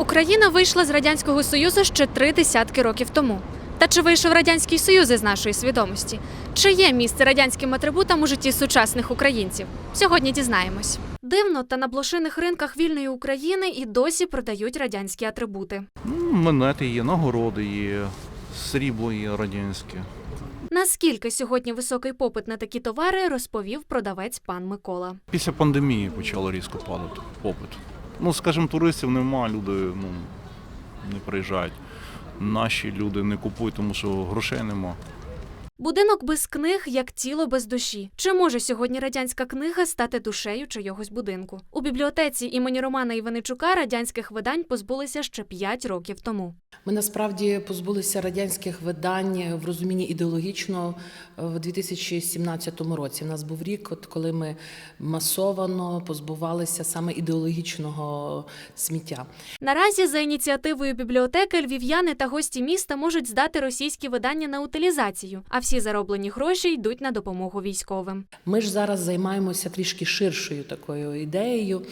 Україна вийшла з радянського союзу ще три десятки років тому. Та чи вийшов радянський союз із нашої свідомості? Чи є місце радянським атрибутам у житті сучасних українців? Сьогодні дізнаємось. Дивно, та на блошиних ринках вільної України і досі продають радянські атрибути. Ну, Монети є, нагороди є, срібло є радянське. Наскільки сьогодні високий попит на такі товари, розповів продавець пан Микола. Після пандемії почало різко падати попит. Ну, скажімо, туристів нема, люди ну, не приїжджають. Наші люди не купують, тому що грошей нема. Будинок без книг як тіло без душі. Чи може сьогодні радянська книга стати душею чийогось будинку? У бібліотеці імені Романа Іваничука радянських видань позбулися ще 5 років тому. Ми насправді позбулися радянських видань в розумінні ідеологічного в 2017 році. У нас був рік, от коли ми масовано позбувалися саме ідеологічного сміття. Наразі за ініціативою бібліотеки львів'яни та гості міста можуть здати російські видання на утилізацію, а всі зароблені гроші йдуть на допомогу військовим. Ми ж зараз займаємося трішки ширшою такою ідеєю.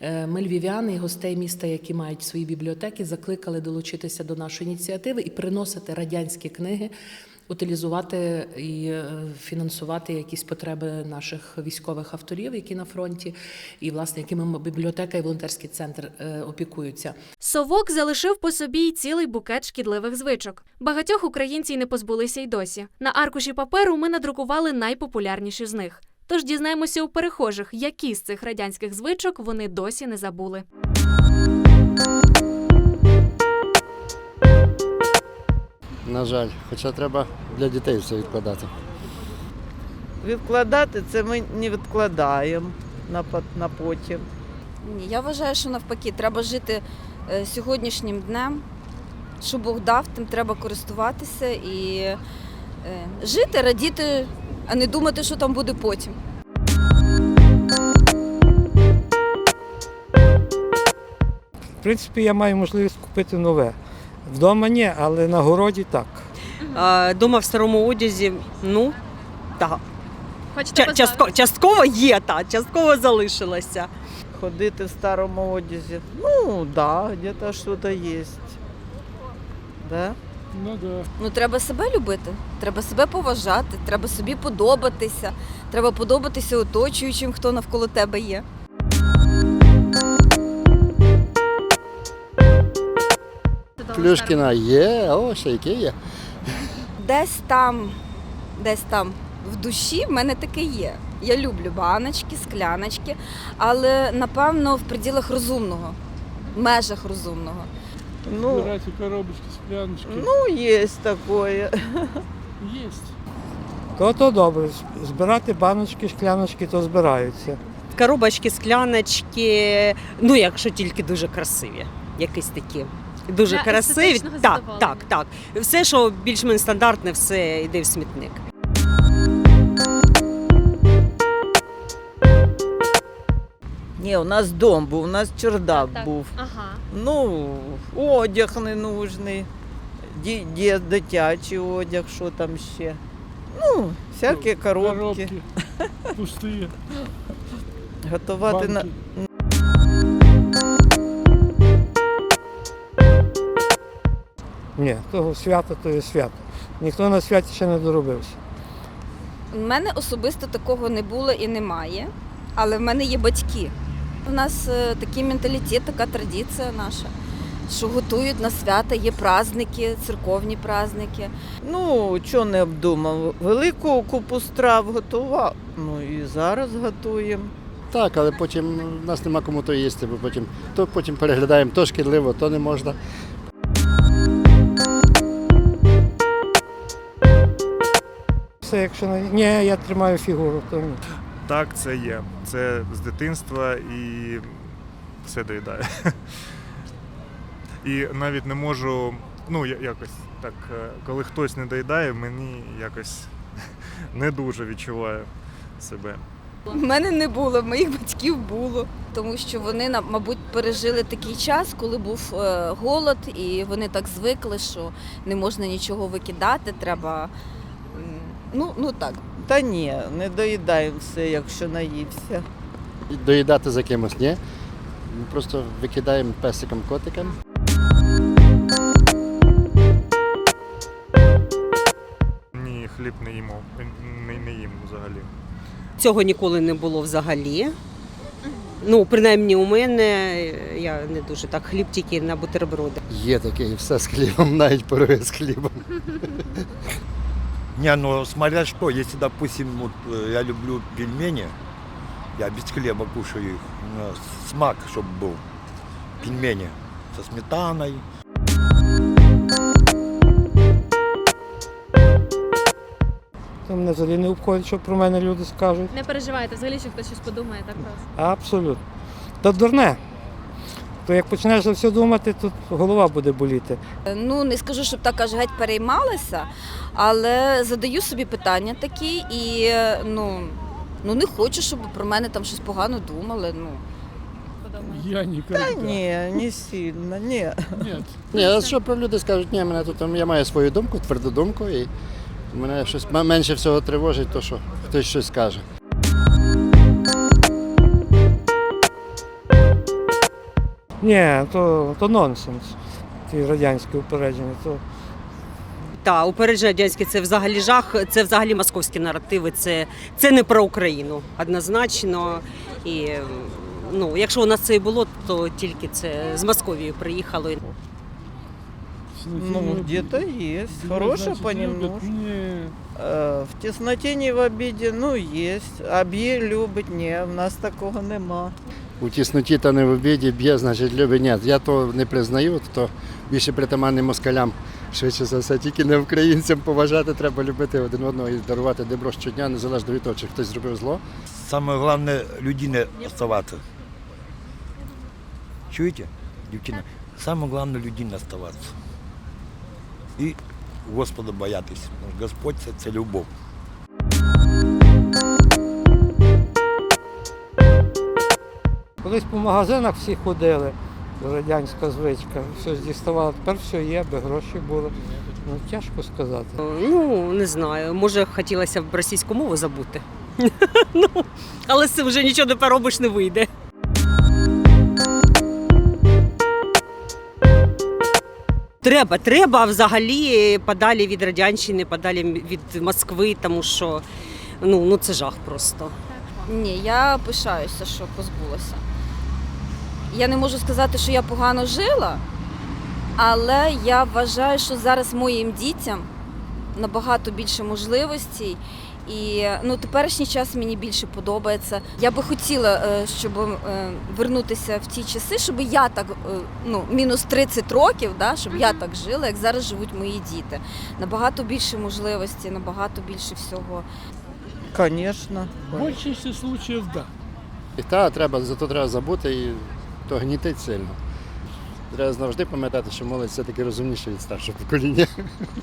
Е, Ми львів'яни і гостей міста, які мають свої бібліотеки, закликали долучитися до нашої ініціативи і приносити радянські книги. Утилізувати і е, фінансувати якісь потреби наших військових авторів, які на фронті, і власне якими бібліотека і волонтерський центр е, опікуються. Совок залишив по собі й цілий букет шкідливих звичок. Багатьох українців не позбулися й досі. На аркуші паперу ми надрукували найпопулярніші з них. Тож дізнаємося у перехожих, які з цих радянських звичок вони досі не забули. На жаль, хоча треба для дітей все відкладати. Відкладати це ми не відкладаємо на, на потім. Ні, я вважаю, що навпаки, треба жити е, сьогоднішнім днем. Що Бог дав, тим треба користуватися і е, жити, радіти, а не думати, що там буде потім. В принципі, я маю можливість купити нове. Вдома ні, але на городі так. Дома в старому одязі, ну так. Хочете Ча- частко- частково є, та, частково залишилося. Ходити в старому одязі. Ну, да, где-то щось є. Да? Ну треба себе любити, треба себе поважати, треба собі подобатися, треба подобатися оточуючим, хто навколо тебе є. Плюшкіна є, о, ще які є. Десь там, десь там в душі в мене таке є. Я люблю баночки, скляночки, але напевно в пределах розумного, в межах розумного. Ну, Збирайте коробочки, скляночки. ну, є таке. Є. То то добре. Збирати баночки, шкляночки, то збираються. Коробочки, скляночки, ну якщо тільки дуже красиві, якісь такі. Дуже Для красиві. естетичного Так, задоволення. так, так. Все, що більш-менш стандартне, все йде в смітник. Ні, у нас дом був, у нас чердак Так, так. був. Ага. Ну, одяг ненужний, ді- ді- дитячий одяг, що там ще. Ну, всякі коробки. пусті. Готувати на. Ні, того свято, то є свято. Ніхто на святі ще не доробився. У мене особисто такого не було і немає, але в мене є батьки. У нас е, такий менталітет, така традиція наша, що готують на свята, є праздники, церковні праздники. Ну, що не обдумав. Велику купу страв готував. Ну і зараз готуємо. Так, але потім в нас нема кому то їсти, бо потім то потім переглядаємо, то шкідливо, то не можна. Все, якщо не... Ні, я тримаю фігуру, то ні. Так, це є. Це з дитинства і все доїдає. І навіть не можу, ну якось так, е, коли хтось не доїдає, мені якось не дуже відчуваю себе. У мене не було, в моїх батьків було, тому що вони, мабуть, пережили такий час, коли був е, голод, і вони так звикли, що не можна нічого викидати, треба. Ну, ну так. Та ні, не доїдаємо все, якщо наївся. Доїдати за кимось, ні. Ми просто викидаємо песиком котикам. Ні, хліб не їмо. Не, не їм взагалі. Цього ніколи не було взагалі. Ну, принаймні, у мене я не дуже так хліб тільки на бутерброди. Є таке і все з хлібом, навіть пороги з хлібом. Не, ну смотря что, если, допустим, вот, э, я люблю пельмени, я без хлеба кушаю их, у меня смак, чтобы был, пельмени со сметаной, То мене взагалі не обходить, що про мене люди скажуть. Не переживайте, взагалі, що хтось щось подумає так просто. Абсолютно. Та дурне. То як почнеш за все думати, то голова буде боліти. Ну не скажу, щоб так аж геть переймалася, але задаю собі питання такі і е, ну, ну не хочу, щоб про мене там щось погано думали. Ну. Та ні, не сильно, ні. Ні, а що про люди скажуть, ні, мене тут я маю свою думку, тверду думку, і мене щось менше всього тривожить, то що хтось щось скаже. Ні, то, то нонсенс. Ті радянські упередження. То Та упередження радянське це взагалі жах, це взагалі московські наративи. Це, це не про Україну однозначно. І ну, якщо у нас це і було, то тільки це з Московії приїхало. Ну, где-то есть. Хорошее понемножку. Э, В тесноті не в обіді, ну, є. А б'є любить, ні, в нас такого нема. У тісноті та не в обіді б'є, значить любить. Ні, я то не признаю, то більше притаманний москалям. Швидше за все, тільки не українцям поважати, треба любити один одного і дарувати добро щодня, незалежно від того, чи хтось зробив зло. самое главное людине оставаться. Чуете, девчина? Самое главное людине оставаться. И Господа боятись. Господь це любов. Колись по магазинах всі ходили, радянська звичка, щось діставали. Тепер все є, би гроші були. Ну, тяжко сказати. Ну, не знаю, може хотілося б російську мову забути. ну, але з цим вже нічого не поробиш, не вийде. Треба, треба взагалі подалі від Радянщини, подалі від Москви, тому що ну, ну це жах просто. Ні, я пишаюся, що позбулася. Я не можу сказати, що я погано жила, але я вважаю, що зараз моїм дітям набагато більше можливостей. І ну, теперішній час мені більше подобається. Я би хотіла, е, щоб е, вернутися в ті часи, щоб я так, е, ну, мінус 30 років, да, щоб я так жила, як зараз живуть мої діти. Набагато більше можливостей, набагато більше всього. Конечно. більшості случаїв, так. І та треба, зато треба забути і то гнітить сильно. Треба завжди пам'ятати, що молодь все-таки розумніше від старшого покоління.